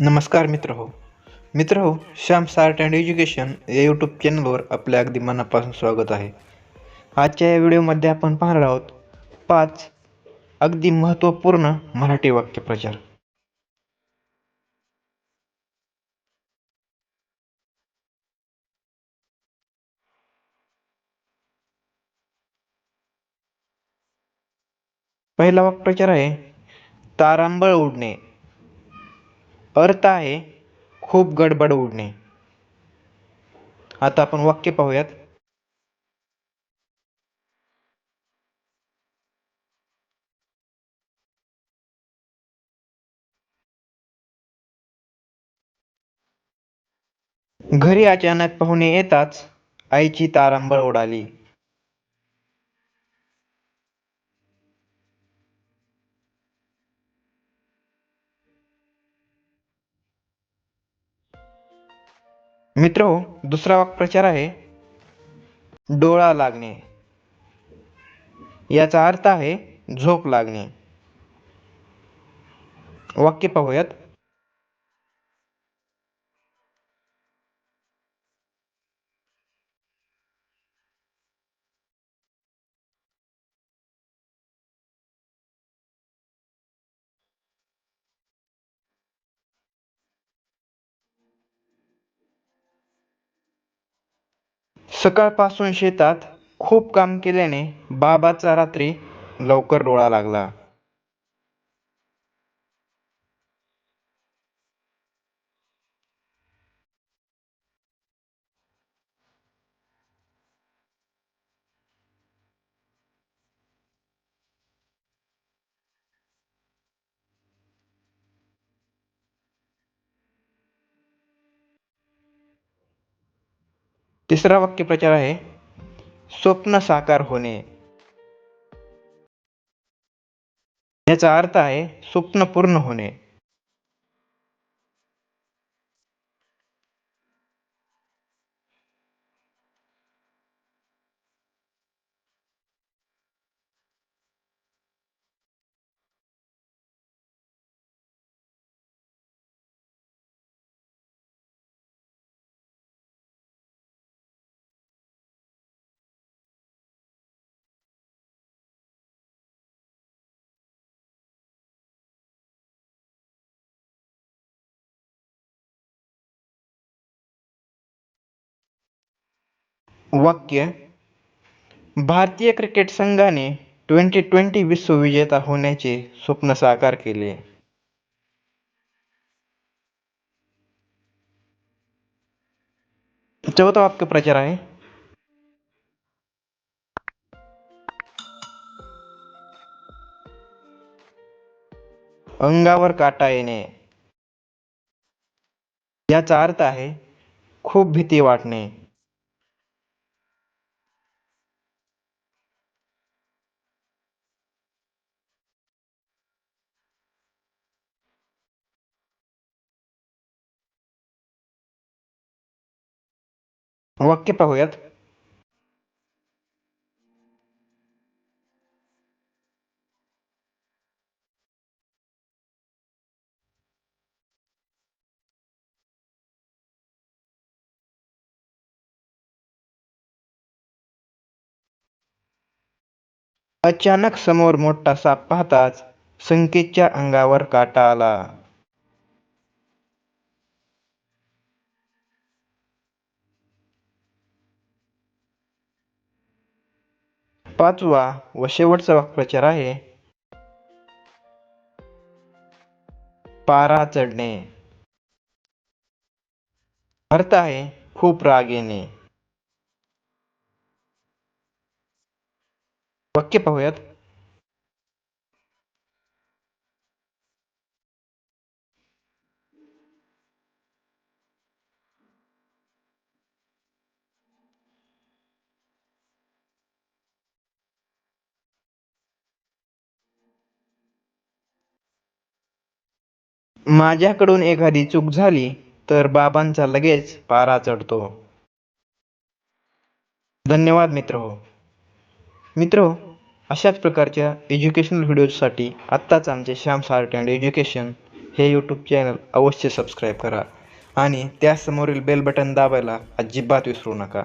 नमस्कार मित्र हो. मित्र हो श्याम सार्ट अँड एज्युकेशन या यूट्यूब चॅनलवर आपल्या अगदी मनापासून स्वागत आहे. आजच्या या व्हिडिओमध्ये आपण पाहणार आहोत पाच अगदी महत्त्वपूर्ण मराठी वाक्यप्रचार पहिला वाक्प्रचार आहे तारांबळ उडणे. अर्थ आहे खूप गडबड उडणे. आता आपण वाक्य पाहूयात. घरी अचानक पाहुणे येताच आईची तारांबळ उडाली. मित्र दुसरा वाक्प्रचार आहे डोळा लागणे. याचा अर्थ आहे झोप लागणे. वाक्य पाहूयात. सकाळपासून शेतात खूप काम केल्याने बाबाचा रात्री लवकर डोळा लागला. तिसरा वाक्यप्रचार आहे स्वप्न साकार होणे. याचा अर्थ आहे स्वप्न पूर्ण होणे. वाक्य भारतीय क्रिकेट संघाने ट्वेंटी ट्वेंटी विश्वविजेता होण्याचे स्वप्न साकार केले. चौथा वाक्य प्रचार आहे. अंगावर काटा येणे. याचा अर्थ आहे खूप भीती वाटणे. वाक्य पाहूयात. अचानक समोर मोठा साप पाहताच संकेतच्या अंगावर काटा आला. पाचवा व शेवटचा वाक्प्रचार आहे. पारा चढणे. अर्थ आहे खूप राग येणे. वाक्य पाहूयात. माझ्याकडून एखादी चूक झाली तर बाबांचा लगेच पारा चढतो. धन्यवाद मित्र हो. मित्र हो अशाच प्रकारच्या एज्युकेशनल व्हिडिओजसाठी आत्ताच आमचे श्याम सार्ट अँड एज्युकेशन हे यूट्यूब चॅनल अवश्य सबस्क्राईब करा. आणि त्यासमोरील बेल बटन दाबायला अजिबात विसरू नका.